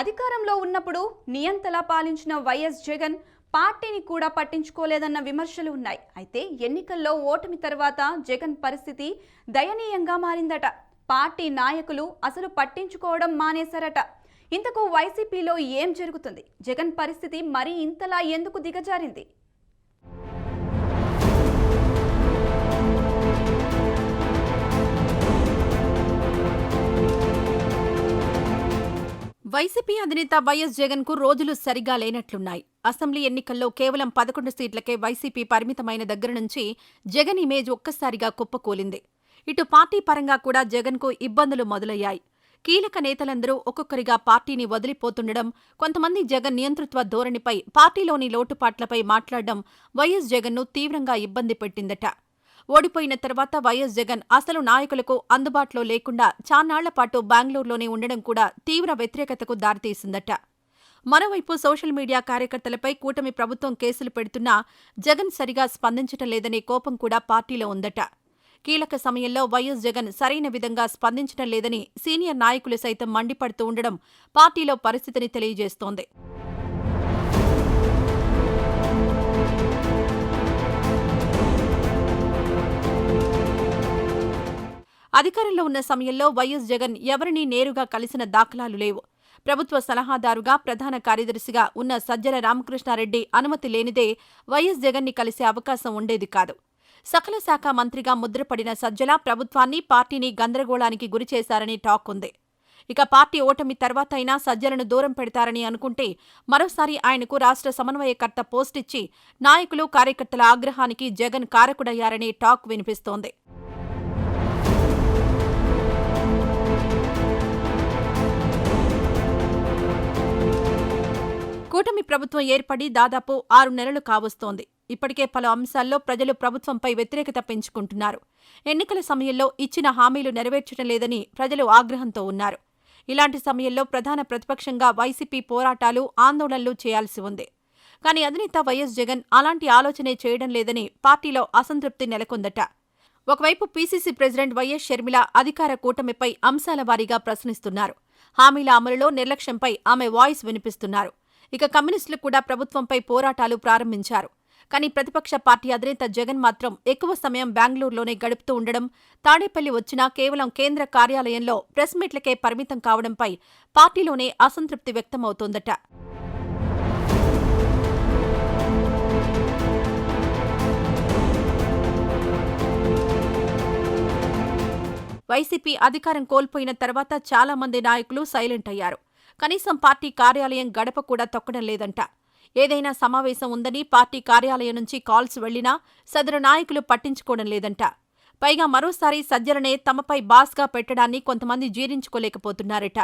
అధికారంలో ఉన్నప్పుడు నియంతలా పాలించిన వైఎస్ జగన్ పార్టీని కూడా పట్టించుకోలేదన్న విమర్శలు ఉన్నాయి. అయితే ఎన్నికల్లో ఓటమి తర్వాత జగన్ పరిస్థితి దయనీయంగా మారిందట. పార్టీ నాయకులు అసలు పట్టించుకోవడం మానేశారట. ఇంతకు వైసీపీలో ఏం జరుగుతుంది? జగన్ పరిస్థితి మరీ ఇంతలా ఎందుకు దిగజారింది? వైసీపీ అధినేత వైఎస్ జగన్కు రోజులు సరిగా లేనట్లున్నాయి. అసెంబ్లీ ఎన్నికల్లో కేవలం పదకొండు సీట్లకే వైసీపీ పరిమితమైన దగ్గర నుంచి జగన్ ఇమేజ్ ఒక్కసారిగా కుప్పకూలింది. ఇటు పార్టీ పరంగా కూడా జగన్కు ఇబ్బందులు మొదలయ్యాయి. కీలక నేతలందరూ ఒక్కొక్కరిగా పార్టీని వదిలిపోతుండడం కొంతమంది జగన్ నియంతృత్వ ధోరణిపై పార్టీలోని లోటుపాట్లపై మాట్లాడడం వైఎస్ జగన్ను తీవ్రంగా ఇబ్బంది పెట్టిందట. ఓడిపోయిన తర్వాత వైఎస్ జగన్ అసలు నాయకులకు అందుబాటులో లేకుండా చాన్నాళ్ళపాటు బెంగళూరులోనే ఉండడం కూడా తీవ్ర వ్యతిరేకతకు దారితీసిందట. మరోవైపు సోషల్ మీడియా కార్యకర్తలపై కూటమి ప్రభుత్వం కేసులు పెడుతున్నా జగన్ సరిగా స్పందించటం లేదనే కోపం కూడా పార్టీలో ఉందట. కీలక సమయంలో వైఎస్ జగన్ సరైన విధంగా స్పందించడం లేదని సీనియర్ నాయకులు సైతం మండిపడుతూ ఉండడం పార్టీలో పరిస్థితిని తెలియజేస్తోంది. అధికారంలో ఉన్న సమయంలో వైఎస్ జగన్ ఎవరినీ నేరుగా కలిసిన దాఖలాలు లేవు. ప్రభుత్వ సలహాదారుగా ప్రధాన కార్యదర్శిగా ఉన్న సజ్జల రామకృష్ణారెడ్డి అనుమతి లేనిదే వైఎస్ జగన్ని కలిసే అవకాశం ఉండేది కాదు. సకల శాఖ మంత్రిగా ముద్రపడిన సజ్జల ప్రభుత్వాన్ని పార్టీని గందరగోళానికి గురిచేశారని టాక్ ఉంది. ఇక పార్టీ ఓటమి తర్వాతైనా సజ్జలను దూరం పెడతారని అనుకుంటే మరోసారి ఆయనకు రాష్ట్ర సమన్వయకర్త పోస్టిచ్చి నాయకులు కార్యకర్తల ఆగ్రహానికి జగన్ కారకుడయ్యారనే టాక్ వినిపిస్తోంది. కూటమి ప్రభుత్వం ఏర్పడి దాదాపు ఆరు నెలలు కావస్తోంది. ఇప్పటికే పలు అంశాల్లో ప్రజలు ప్రభుత్వంపై వ్యతిరేకత పెంచుకుంటున్నారు. ఎన్నికల సమయంలో ఇచ్చిన హామీలు నెరవేర్చడం లేదని ప్రజలు ఆగ్రహంతో ఉన్నారు. ఇలాంటి సమయంలో ప్రధాన ప్రతిపక్షంగా వైసీపీ పోరాటాలు ఆందోళనలు చేయాల్సి ఉంది. కానీ అధినేత వైఎస్ జగన్ అలాంటి ఆలోచనే చేయడం లేదని పార్టీలో అసంతృప్తి నెలకొందట. ఒకవైపు పీసీసీ ప్రెసిడెంట్ వైఎస్ షర్మిల అధికార కూటమిపై అంశాల వారీగా ప్రశ్నిస్తున్నారు. హామీల అమలులో నిర్లక్ష్యంపై ఆమె వాయిస్ వినిపిస్తున్నారు. ఇక కమ్యూనిస్టులు కూడా ప్రభుత్వంపై పోరాటాలు ప్రారంభించారు. కానీ ప్రతిపక్ష పార్టీ అధినేత జగన్ మాత్రం ఎక్కువ సమయం బెంగళూరులోనే గడుపుతూ ఉండడం తాడేపల్లి వచ్చినా కేవలం కేంద్ర కార్యాలయంలో ప్రెస్ మీట్లకే పరిమితం కావడంపై పార్టీలోనే అసంతృప్తి వ్యక్తమవుతోందట. వైసీపీ అధికారం కోల్పోయిన తర్వాత చాలా మంది నాయకులు సైలెంట్ అయ్యారు. కనీసం పార్టీ కార్యాలయం గడప కూడా తొక్కడం లేదంట. ఏదైనా సమావేశం ఉందని పార్టీ కార్యాలయం నుంచి కాల్స్ వెళ్ళినా సదరు నాయకులు పట్టించుకోవడం లేదంట. పైగా మరోసారి సజ్జలనే తమపై బాస్గా పెట్టడాన్ని కొంతమంది జీర్ణించుకోలేకపోతున్నారట.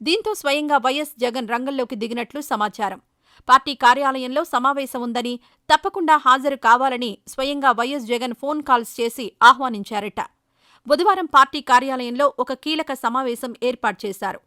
దీంతో స్వయంగా వైఎస్ జగన్ రంగంలోకి దిగినట్లు సమాచారం. పార్టీ కార్యాలయంలో సమావేశం ఉందని తప్పకుండా హాజరు కావాలని స్వయంగా వైఎస్ జగన్ ఫోన్ కాల్స్ చేసి ఆహ్వానించారట. బుధవారం పార్టీ కార్యాలయంలో ఒక కీలక సమావేశం ఏర్పాటు చేశారు.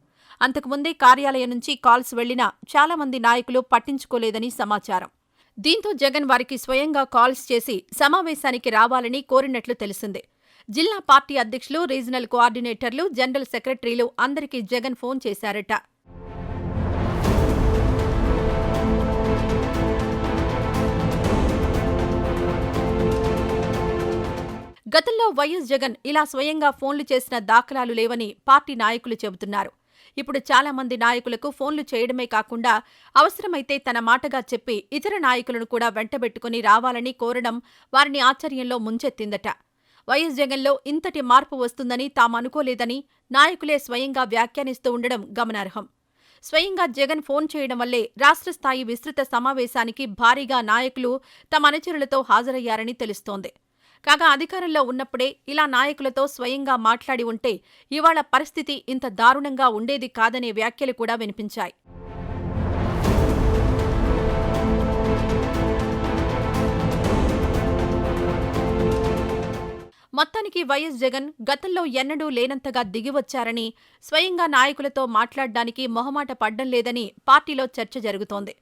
అంతకుముందే కార్యాలయం నుంచి కాల్స్ వెళ్ళినా చాలా మంది నాయకులు పట్టించుకోలేదని సమాచారం. దీంతో జగన్ వారికి స్వయంగా కాల్స్ చేసి సమావేశానికి రావాలని కోరినట్లు తెలిసింది. జిల్లా పార్టీ అధ్యక్షులు రీజనల్ కోఆర్డినేటర్లు జనరల్ సెక్రటరీలు అందరికీ జగన్ ఫోన్ చేశారట. గతంలో వైఎస్ జగన్ ఇలా స్వయంగా ఫోన్లు చేసిన దాఖలాలు లేవని పార్టీ నాయకులు చెబుతున్నారు. ఇప్పుడు చాలా మంది నాయకులకు ఫోన్లు చేయడమే కాకుండా అవసరమైతే తన మాటగా చెప్పి ఇతర నాయకులను కూడా వెంటబెట్టుకుని రావాలని కోరడం వారిని ఆశ్చర్యంలో ముంచెత్తిందట. వైఎస్ జగన్లో ఇంతటి మార్పు వస్తుందని తాము అనుకోలేదని నాయకులే స్వయంగా వ్యాఖ్యానిస్తూ ఉండడం గమనార్హం. స్వయంగా జగన్ ఫోన్ చేయడం వల్లే రాష్ట్ర స్థాయి విస్తృత సమావేశానికి భారీగా నాయకులు తమ అనుచరులతో హాజరయ్యారని తెలుస్తోంది. కాగా అధికారంలో ఉన్నప్పుడే ఇలా నాయకులతో స్వయంగా మాట్లాడి ఉంటే ఇవాళ పరిస్థితి ఇంత దారుణంగా ఉండేది కాదనే వ్యాఖ్యలు కూడా వినిపించాయి. మొత్తానికి వైఎస్ జగన్ గతంలో ఎన్నడూ లేనంతగా దిగివచ్చారని స్వయంగా నాయకులతో మాట్లాడ్డానికి మొహమాట పడ్డం లేదని పార్టీలో చర్చ జరుగుతోంది.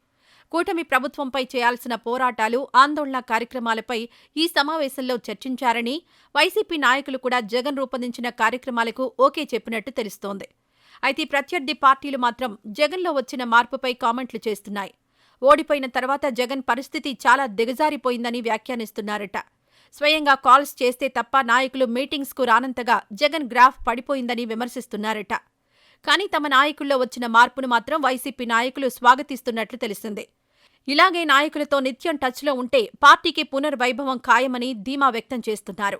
కూటమి ప్రభుత్వంపై చేయాల్సిన పోరాటాలు ఆందోళన కార్యక్రమాలపై ఈ సమావేశంలో చర్చించారని వైసీపీ నాయకులు కూడా జగన్ రూపొందించిన కార్యక్రమాలకు ఓకే చెప్పినట్టు తెలుస్తోంది. అయితే ప్రత్యర్థి పార్టీలు మాత్రం జగన్లో వచ్చిన మార్పుపై కామెంట్లు చేస్తున్నాయి. ఓడిపోయిన తర్వాత జగన్ పరిస్థితి చాలా దిగజారిపోయిందని వ్యాఖ్యానిస్తున్నారట. స్వయంగా కాల్స్ చేస్తే తప్ప నాయకులు మీటింగ్స్కు రానంతగా జగన్ గ్రాఫ్ పడిపోయిందని విమర్శిస్తున్నారట. కానీ తమ నాయకుల్లో వచ్చిన మార్పును మాత్రం వైసీపీ నాయకులు స్వాగతిస్తున్నట్లు తెలిసింది. ఇలాగే నాయకులతో నిత్యం టచ్లో ఉంటే పార్టీకి పునర్వైభవం ఖాయమని ధీమా వ్యక్తం చేస్తున్నారు.